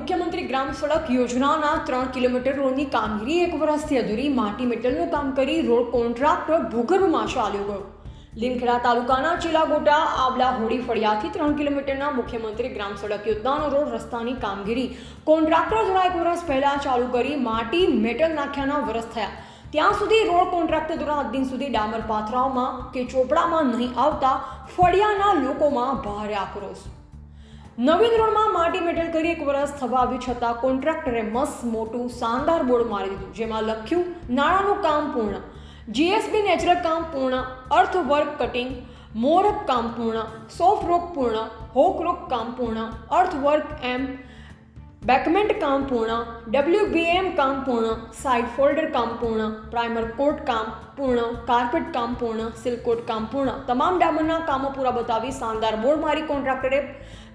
મુખ્યમંત્રી ગ્રામ સડક યોજનાના ત્રણ કિલોમીટર રોડની કામગીરી એક વર્ષથી અધૂરી માટી મેટલનું કામ કરી રોડ કોન્ટ્રાક્ટર ભૂગર્ભમાં ચાલ્યો ગયો. લીમખેડા તાલુકાના ચીલાગોટા આબલા હોડી ફળિયાથી ત્રણ કિલોમીટરના મુખ્યમંત્રી ગ્રામ સડક યોજનાનો રોડ રસ્તાની કામગીરી કોન્ટ્રાક્ટર દ્વારા એક વર્ષ પહેલા ચાલુ કરી માટી મેટલ નાખ્યાના વર્ષ થયા. ત્યાં સુધી રોડ કોન્ટ્રાક્ટર દ્વારા દિન સુધી ડામર પાથરાઓમાં કે ચોપડામાં નહીં આવતા ફળિયાના લોકોમાં ભારે આક્રોશ. નવીન રોડમાં માટી મેટલ કરી એક વર્ષ થવા આવ્યું છતાં કોન્ટ્રાક્ટરે મસ્ત મોટું શાનદાર બોર્ડ મારી દીધું, જેમાં લખ્યું, નાણાંનું કામ પૂર્ણ. જીએસબી નેચરલ કામ પૂર્ણ. અર્થ વર્ક કટિંગ. મોરક કામ પૂર્ણ. સોફ્ટ રોક પૂર્ણ. હોક રોક કામ પૂર્ણ. અર્થ વર્ક એમ. બેકમેન્ટ કામ પૂર્ણ. ડબ્લ્યુબીએમ કામ પૂર્ણ. સાઇડ ફોલ્ડર કામ પૂર્ણ. પ્રાઇમર કોટ કામ પૂર્ણ કાર્પેટ કામ પૂર્ણ સિલ્ક કામ પૂર્ણ. તમામ ડામરના કામો પૂરા બતાવી શાનદાર બોર્ડ મારી કોન્ટ્રાક્ટરે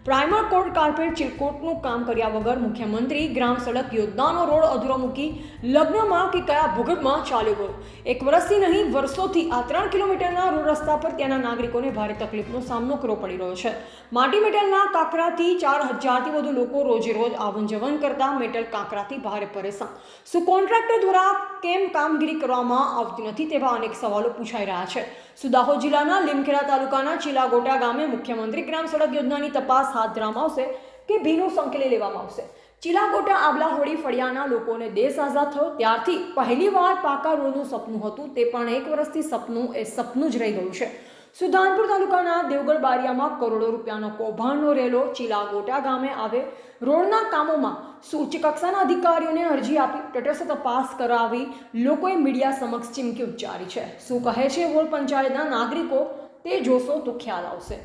પ્રાઇમર કોટ કાર્પેટ ચિલકોટનું કામ કર્યા વગર મુખ્યમંત્રી ગ્રામ સડક યોજનાનો રોડ અધૂરો મૂકી લગ્નમાં કે કયા ભૂગર્ભમાં ચાલ્યો ગયો. એક વર્ષથી નહીં, વર્ષોથી આ ત્રણ કિલોમીટરના રોડ રસ્તા પર ત્યાંના નાગરિકોને ભારે તકલીફનો સામનો કરવો પડી રહ્યો છે. માટી મેટલના કાંકરાથી ચાર હજારથી વધુ લોકો રોજે રોજ આવન જવન કરતા મેટલ કાંકરાથી ભારે પરેશાન. શું કોન્ટ્રાક્ટર દ્વારા કેમ કામગીરી કરવામાં આવતી નથી તેવા અનેક સવાલો પૂછાઈ રહ્યા છે. સુદાહોદ જિલ્લાના લીમખેડા તાલુકાના ચીલાગોટા ગામે મુખ્યમંત્રી ગ્રામ સડક યોજનાની તપાસ હાથ ધરવામાં આવશે કે ભીનું સંકેલી લેવામાં આવશે? ચીલાગોટા આબલા હોળી ફળિયાના લોકોને દેશ આઝાદ થયો. ત્યારથી પહેલીવાર પાકા રોડનું સપનું હતું. તે પણ એક વર્ષથી સપનું એ સપનું જ રહી ગયું છે. સુધાનપુર તાલુકાના દેવગઢ બારિયામાં કરોડો રૂપિયાનો કૌભાંડનો રેલો ચીલાગોટા ગામે આવે. રોડના કામોમાં ઉચ્ચ કક્ષાના અધિકારીઓને અરજી આપી તટસ્થ તપાસ કરાવી લોકોએ મીડિયા સમક્ષ ચીમકી ઉચ્ચારી છે. શું કહે છે વોર્ડ પંચાયતના નાગરિકો? તે જોશો તો ખ્યાલ આવશે.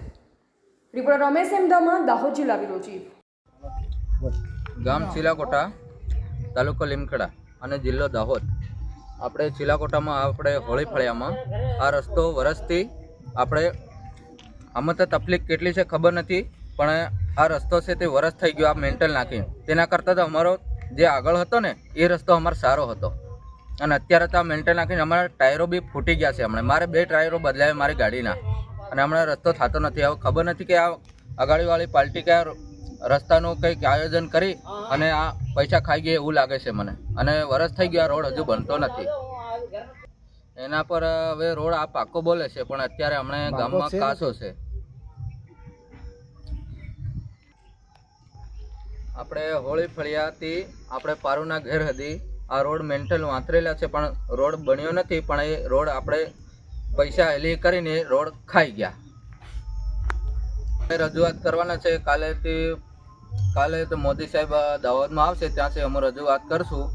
રિપોર્ટર રમેશ અમદાવાદ દાહોદ જિલ્લા બ્યુરો ગામ ચીલાકોટા, તાલુકો લીમખેડા અને જિલ્લો દાહોદ. આપણે ચીલાકોટામાં, આપણે હોળી ફળિયામાં આ રસ્તો વરસથી આપણે આમાં તો તકલીફ કેટલી છે ખબર નથી, પણ આ રસ્તો છે તે વરસ થઈ ગયો આ મેન્ટલ નાખી તેના કરતાં તો અમારો જે આગળ હતો ને, એ રસ્તો અમારો સારો હતો. અને અત્યારે તો આ મેન્ટલ નાખીને અમારા ટાયરો બી ફૂટી ગયા છે હમણાં. મારે બે ટાયરો બદલાયા મારી ગાડીના. અને હમણાં રસ્તો થતો નથી. હવે ખબર નથી કે આ અગાડીવાળી પાર્ટી કયા રસ્તાનું કંઈક આયોજન કરી અને આ પૈસા ખાઈ ગયા એવું લાગે છે મને. અને વરસ થઈ ગયા રોડ હજુ બનતો નથી. એના પર હવે રોડ આ પાકો બોલે છે પણ અત્યારે હમણાં ગામમાં કાચો છે. આપણે હોળી ફળિયાથી આપણે પારુના ઘેર હતી. આ રોડ મેન્ટલ વાંતરેલા છે પણ રોડ બન્યો નથી પણ એ રોડ આપણે પૈસા હેલી કરીને રોડ ખાઈ ગયા. રજૂઆત કરવાના છે કાલેથી કાલે તો મોદી સાહેબ દાહોદમાં આવશે ત્યાંથી અમે રજૂઆત કરશું.